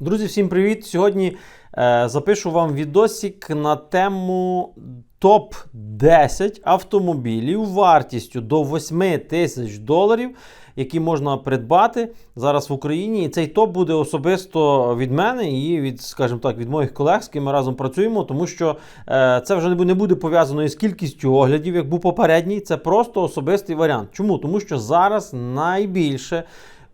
Друзі, всім привіт! Сьогодні е, запишу вам відосик на тему топ-10 автомобілів вартістю до 8 тисяч доларів, які можна придбати зараз в Україні. І цей топ буде особисто від мене і від, скажімо так, від моїх колег, з ким ми разом працюємо, тому що е, це вже не буде, пов'язано із кількістю оглядів, як був попередній. Це просто особистий варіант. Чому? Тому що зараз найбільше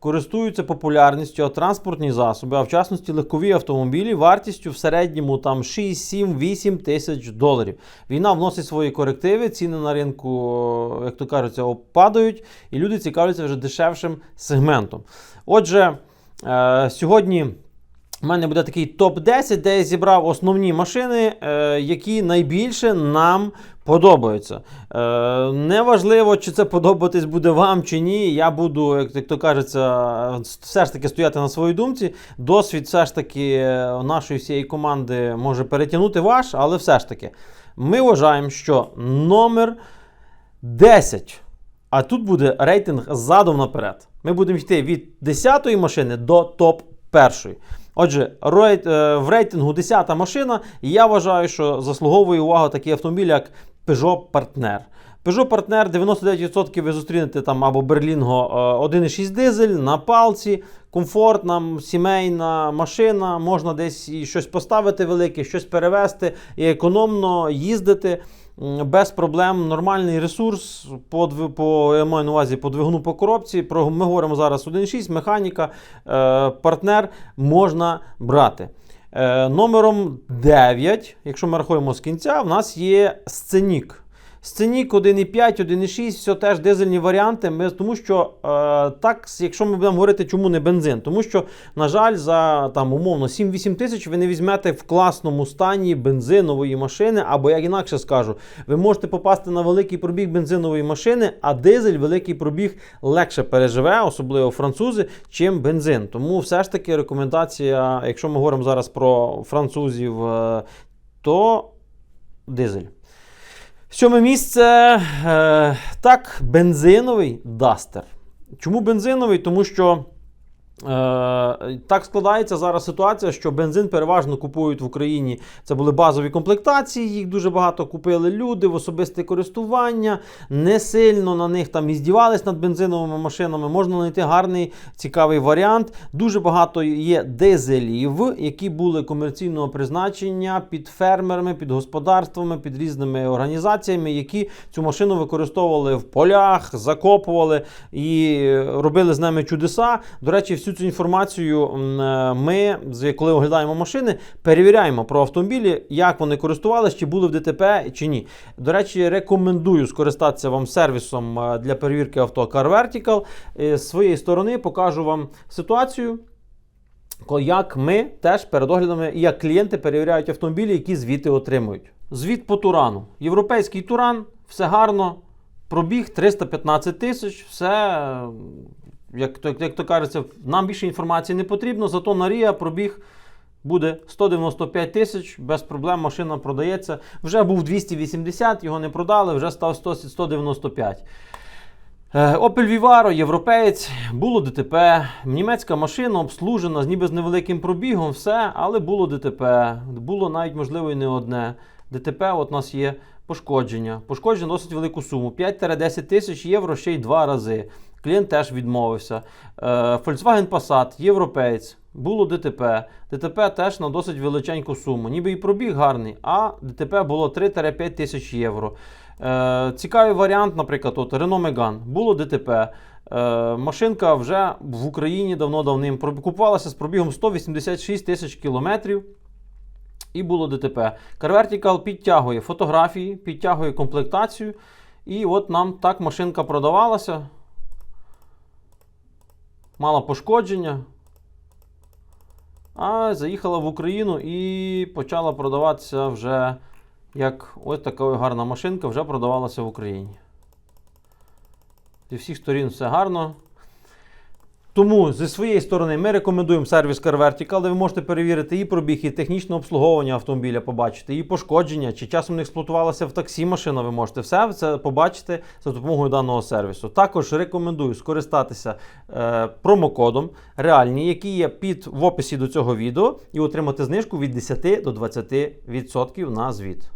користуються популярністю а транспортні засоби, а в частності легкові автомобілі вартістю в середньому там 6, 7, 8 тисяч доларів. Війна вносить свої корективи, ціни на ринку, як то кажуть, опадають, і люди цікавляться вже дешевшим сегментом. Отже, е, сьогодні. У мене буде такий топ-10, де я зібрав основні машини, е, які найбільше нам подобаються. Е, неважливо, чи це подобатись буде вам чи ні. Я буду, як, то кажеться, все ж таки стояти на своїй думці. Досвід все ж таки е, нашої всієї команди може перетягнути ваш, але все ж таки, ми вважаємо, що номер 10. А тут буде рейтинг задом наперед. Ми будемо йти від 10-ї машини до топ першої. Отже, е, в рейтингу 10-та машина, і я вважаю, що заслуговує увагу такий автомобіль, як Peugeot Partner. Peugeot Partner 99% ви зустрінете там або Berlingo е, 1.6 дизель на палці, комфортна, сімейна машина, можна десь і щось поставити велике, щось перевезти і економно їздити. Без проблем, нормальний ресурс по, по, я маю на увазі по двигуну по коробці. Про, ми говоримо зараз 1.6, механіка, е, партнер можна брати. Е, номером 9, якщо ми рахуємо з кінця, в нас є сценік. Сценік 1.5, 1.6, все теж дизельні варіанти. Ми, тому що е, так, якщо ми будемо говорити, чому не бензин, тому що, на жаль, за там умовно 7-8 тисяч ви не візьмете в класному стані бензинової машини, або як інакше скажу, ви можете попасти на великий пробіг бензинової машини, а дизель великий пробіг легше переживе, особливо французи, чим бензин. Тому все ж таки рекомендація, якщо ми говоримо зараз про французів, е, то дизель. Сьоме місце е, так, бензиновий Дастер. Чому бензиновий? Тому що так складається зараз ситуація, що бензин переважно купують в Україні. Це були базові комплектації, їх дуже багато купили люди в особисте користування. Не сильно на них там іздівались над бензиновими машинами. Можна знайти гарний цікавий варіант. Дуже багато є дизелів, які були комерційного призначення під фермерами, під господарствами, під різними організаціями, які цю машину використовували в полях, закопували і робили з ними чудеса. До речі, всю цю інформацію е, ми, коли оглядаємо машини, перевіряємо про автомобілі, як вони користувалися, чи були в ДТП, чи ні. До речі, рекомендую скористатися вам сервісом е, для перевірки авто Car Vertical. Е, З своєї сторони покажу вам ситуацію. Як ми теж перед оглядами, і як клієнти перевіряють автомобілі, які звіти отримують. Звіт по Турану. Європейський Туран, все гарно. Пробіг 315 тисяч, все, як то, як то кажеться, нам більше інформації не потрібно, зато на Рія пробіг буде 195 тисяч, без проблем машина продається. Вже був 280, його не продали, вже став 100, 195. Е, Opel Vivaro, європеєць, було ДТП, німецька машина обслужена, ніби з невеликим пробігом, все, але було ДТП. Було навіть, можливо, і не одне. ДТП, от у нас є пошкодження. Пошкодження досить велику суму. 5-10 тисяч євро ще й два рази. Клієнт теж відмовився. Е, Volkswagen Passat, європеєць. Було ДТП. ДТП теж на досить величеньку суму. Ніби і пробіг гарний, а ДТП було 3-5 тисяч євро. Е, цікавий варіант, наприклад, от Renault Megane. Було ДТП. Е, машинка вже в Україні давно-давним купувалася з пробігом 186 тисяч кілометрів. І було ДТП. CarVertical підтягує фотографії, підтягує комплектацію. І от нам так машинка продавалася. Мала пошкодження. А заїхала в Україну і почала продаватися вже як ось така гарна машинка, вже продавалася в Україні. Зі всіх сторін все гарно. Тому зі своєї сторони ми рекомендуємо сервіс Car Vertical, де ви можете перевірити і пробіг, і технічне обслуговування автомобіля побачити, і пошкодження, чи часом не експлуатувалася в таксі машина. Ви можете все це побачити за допомогою даного сервісу. Також рекомендую скористатися е, промокодом реальні, який є під в описі до цього відео, і отримати знижку від 10 до 20% на звіт.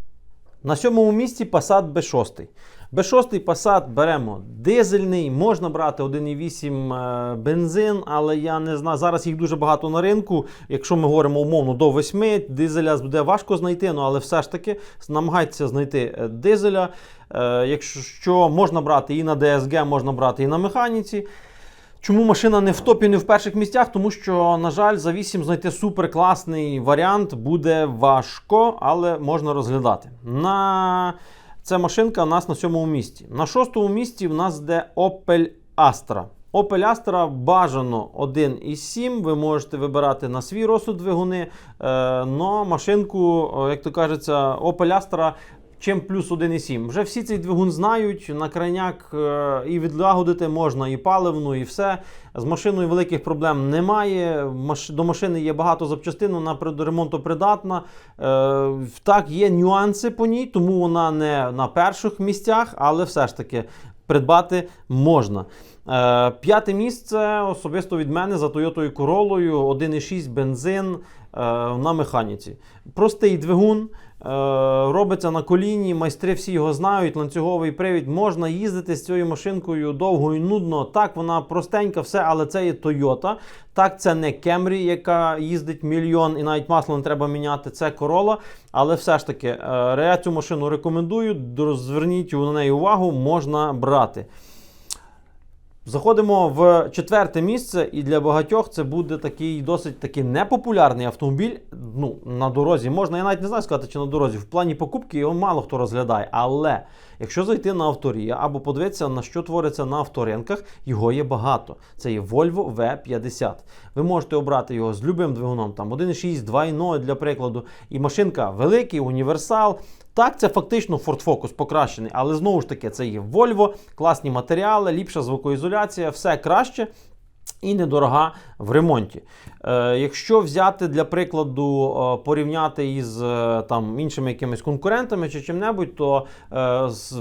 На сьомому місці Passat B6. B6 Passat беремо дизельний, можна брати 1,8 е, бензин, але я не знаю, зараз їх дуже багато на ринку. Якщо ми говоримо умовно до 8, дизеля буде важко знайти, ну, але все ж таки намагайтеся знайти е, дизеля. Е, Якщо можна брати і на DSG, можна брати і на механіці. Чому машина не в топі, не в перших місцях? Тому що, на жаль, за 8 знайти суперкласний варіант буде важко, але можна розглядати. На... Це машинка у нас на сьомому місці. На шостому місці в нас йде Opel Astra. Opel Astra бажано 1,7. Ви можете вибирати на свій розсуд двигуни. Е, но машинку, як то кажеться, Opel Astra чим плюс 1,7. Вже всі цей двигун знають. На крайняк е, і відлагодити можна, і паливну, і все. З машиною великих проблем немає. До машини є багато запчастин, вона ремонту придатна. Е, Так, є нюанси по ній, тому вона не на перших місцях, але все ж таки придбати можна. Е, П'яте місце особисто від мене за Toyota Corolla 1,6 бензин е, на механіці. Простий двигун. е, Робиться на коліні, майстри всі його знають. Ланцюговий привід. Можна їздити з цією машинкою довго і нудно. Так, вона простенька, все, але це є Toyota. Так, це не Camry, яка їздить мільйон і навіть масло не треба міняти. Це Corolla. Але все ж таки, я цю машину рекомендую. Зверніть на неї увагу, можна брати. Заходимо в четверте місце, і для багатьох це буде такий досить таки непопулярний автомобіль. Ну, на дорозі можна, я навіть не знаю сказати, чи на дорозі. В плані покупки його мало хто розглядає. Але якщо зайти на авторія або подивитися, на що твориться на авторинках, його є багато. Це є Volvo V50. Ви можете обрати його з любим двигуном, там 1.6, 2.0 для прикладу. І машинка великий, універсал. Так, це фактично Ford Focus покращений, але знову ж таки, це є Volvo, класні матеріали, ліпша звукоізоляція, все краще. І недорога в ремонті. Е, якщо взяти для прикладу, е, порівняти із е, там, іншими якимись конкурентами чи чим-небудь, то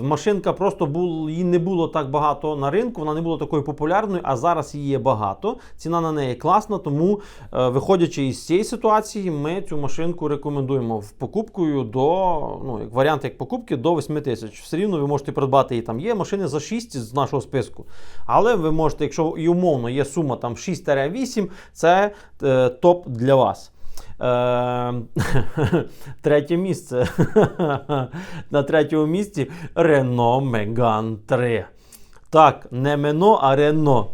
машинка просто бул, її не було так багато на ринку, вона не була такою популярною, а зараз її є багато. Ціна на неї класна, тому, виходячи із цієї ситуації, ми цю машинку рекомендуємо в покупкою до ну, як варіант як покупки до 8 тисяч. Все рівно ви можете придбати її там. Є машини за 6 з нашого списку. Але ви можете, якщо і умовно є сума там 6-8, це топ для вас. Е, Третє місце. На третьому місці Renault Megane 3. Так, не Мено, а Renault.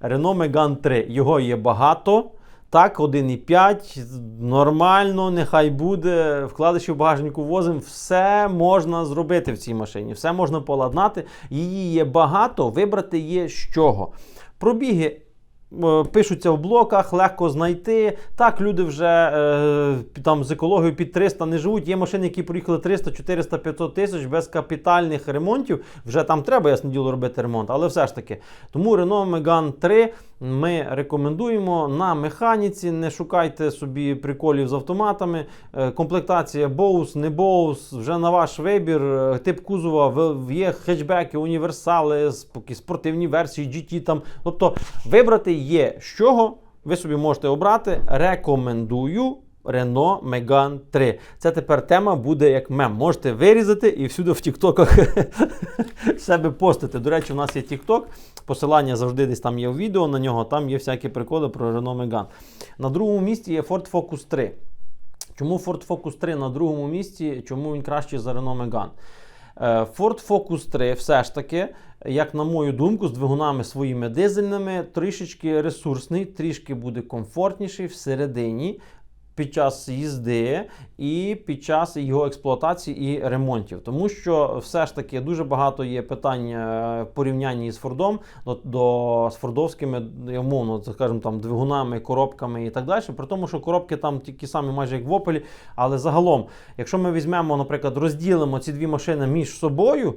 Renault Megane 3. Його є багато. Так, 1,5, нормально, нехай буде. Вкладиші в багажнику возимо. Все можна зробити в цій машині, все можна поладнати. Її є багато, вибрати є з чого. Пробіги е, пишуться в блоках, легко знайти. Так, люди вже е, там з екологією під 300 не живуть. Є машини, які проїхали 300, 400, 500 тисяч без капітальних ремонтів. Вже там треба, ясне діло, робити ремонт, але все ж таки. Тому Renault Megane 3 ми рекомендуємо на механіці. Не шукайте собі приколів з автоматами. Е, Комплектація Bose, не Bose, вже на ваш вибір. Е, Тип кузова є хетчбеки, універсали, спортивні версії, GT там. Тобто вибрати є з чого. Ви собі можете обрати. Рекомендую. Renault Megane 3. Це тепер тема буде як мем. Можете вирізати і всюди в Тіктоках себе постити. До речі, у нас є Тікток. Посилання завжди десь там є в відео на нього. Там є всякі приколи про Renault Megane. На другому місці є Ford Focus 3. Чому Ford Focus 3 на другому місці? Чому він кращий за Renault Megane? Е, Ford Focus 3 все ж таки, як на мою думку, з двигунами своїми дизельними, трішечки ресурсний, трішки буде комфортніший всередині. Під час їзди і під час його експлуатації і ремонтів, тому що все ж таки дуже багато є питань е, порівнянні з Фордом до, до з фордовськими, я умовно скажімо, там двигунами, коробками і так далі. При тому, що коробки там такі самі, майже як в Opel, але загалом, якщо ми візьмемо, наприклад, розділимо ці дві машини між собою.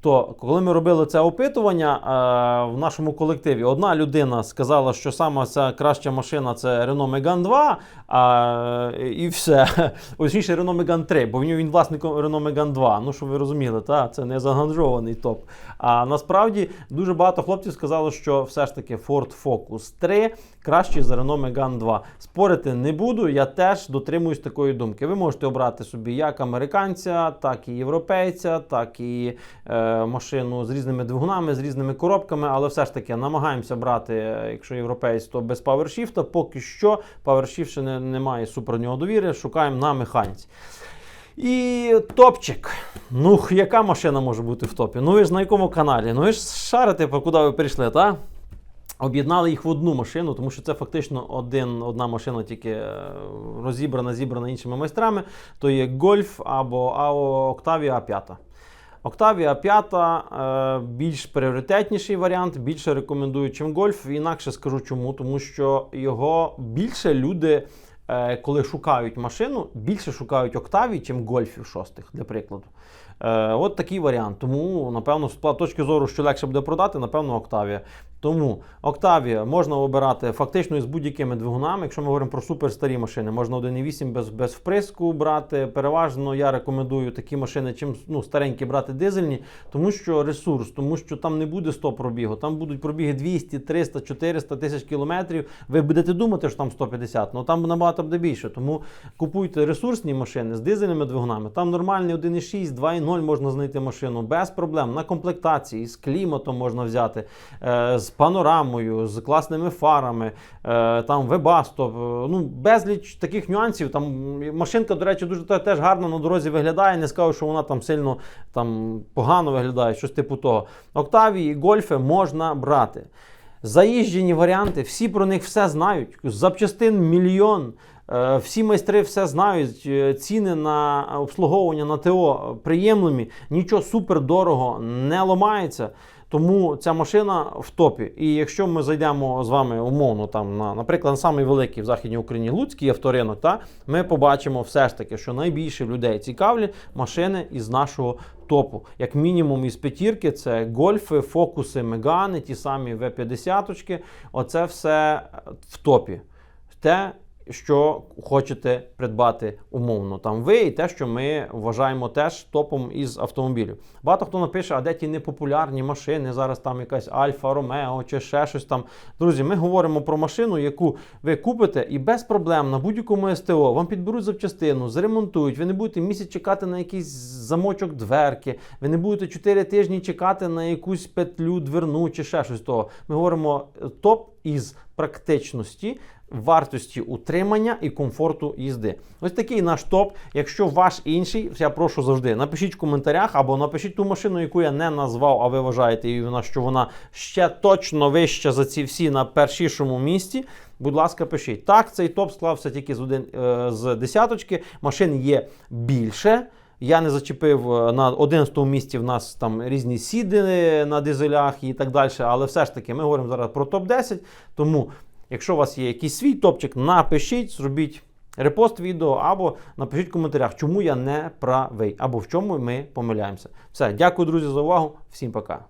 То коли ми робили це опитування е, в нашому колективі, одна людина сказала, що сама ця краща машина це Renault Megane 2, а, і все. Точніше, Renault Megane 3, бо він власник Renault Megane 2. Ну, щоб ви розуміли, та, це не заганжований топ. А насправді дуже багато хлопців сказали, що все ж таки Ford Focus 3 кращий за Renault Megane 2. Спорити не буду, я теж дотримуюсь такої думки. Ви можете обрати собі як американця, так і європейця, так і е, машину з різними двигунами, з різними коробками, але все ж таки намагаємося брати, е, якщо європейць, то без PowerShift. Поки що PowerShift ще не, немає супер нього довіри, шукаємо на механіці. І топчик. Ну, яка машина може бути в топі? Ну ви ж на якому каналі? Ну ви ж шарите, куди ви прийшли, так? Об'єднали їх в одну машину, тому що це фактично один, одна машина, тільки е, розібрана, зібрана іншими майстрами. То є Golf або Octavia 5. Octavia 5 е, більш пріоритетніший варіант, більше рекомендую, чим Golf. Інакше скажу чому, тому що його більше люди, е, коли шукають машину, більше шукають Octavia, чим Golfів шостих, для прикладу. Е, от такий варіант. Тому, напевно, з точки зору, що легше буде продати, напевно, Octavia. Тому Octavia можна обирати фактично із будь-якими двигунами. Якщо ми говоримо про суперстарі машини, можна 1.8 без, без вприску брати. Переважно я рекомендую такі машини, чим ну, старенькі брати дизельні, тому що ресурс, тому що там не буде 100 пробігу, там будуть пробіги 200, 300, 400 тисяч кілометрів. Ви будете думати, що там 150, але там набагато буде більше. Тому купуйте ресурсні машини з дизельними двигунами. Там нормальний 1.6, 2.0 можна знайти машину без проблем. На комплектації, з кліматом можна взяти. е, з панорамою, з класними фарами, е, там вебасто, е, ну безліч таких нюансів. Там машинка, до речі, дуже теж гарно на дорозі виглядає. Не скажу, що вона там сильно там погано виглядає, щось типу того. Октавії, гольфи можна брати. Заїжджені варіанти, всі про них все знають. Запчастин мільйон. Е, Всі майстри все знають. е, Ціни на обслуговування на ТО приємними, нічого супер дорого не ламається. Тому ця машина в топі. І якщо ми зайдемо з вами умовно, там на, наприклад, на самий великий в Західній Україні Луцький авторинок, та ми побачимо все ж таки, що найбільше людей цікавлять машини із нашого топу. Як мінімум із п'ятірки, це гольфи, фокуси, мегани, ті самі В-50. Оце все в топі. Те, що хочете придбати умовно там ви, і те, що ми вважаємо теж топом із автомобілів. Багато хто напише, а де ті непопулярні машини, зараз там якась Альфа Ромео чи ще щось там. Друзі, ми говоримо про машину, яку ви купите і без проблем на будь-якому СТО вам підберуть запчастину, зремонтують. Ви не будете місяць чекати на якийсь замочок дверки, ви не будете 4 тижні чекати на якусь петлю дверну чи ще щось того. Ми говоримо е, топ із практичності вартості утримання і комфорту їзди. Ось такий наш топ. Якщо ваш інший, я прошу завжди напишіть в коментарях або напишіть ту машину, яку я не назвав, а ви вважаєте, що вона ще точно вища за ці всі на першішому місці. Будь ласка, пишіть. Так, цей топ склався тільки з, один, е, з десяточки. Машин є більше. Я не зачепив е, на 11 місці. В нас там різні сіди на дизелях і так далі. Але все ж таки ми говоримо зараз про топ-10. Тому, якщо у вас є якийсь свій топчик, напишіть, зробіть репост відео або напишіть в коментарях, чому я не правий, або в чому ми помиляємося. Все, дякую, друзі, за увагу. Всім пока.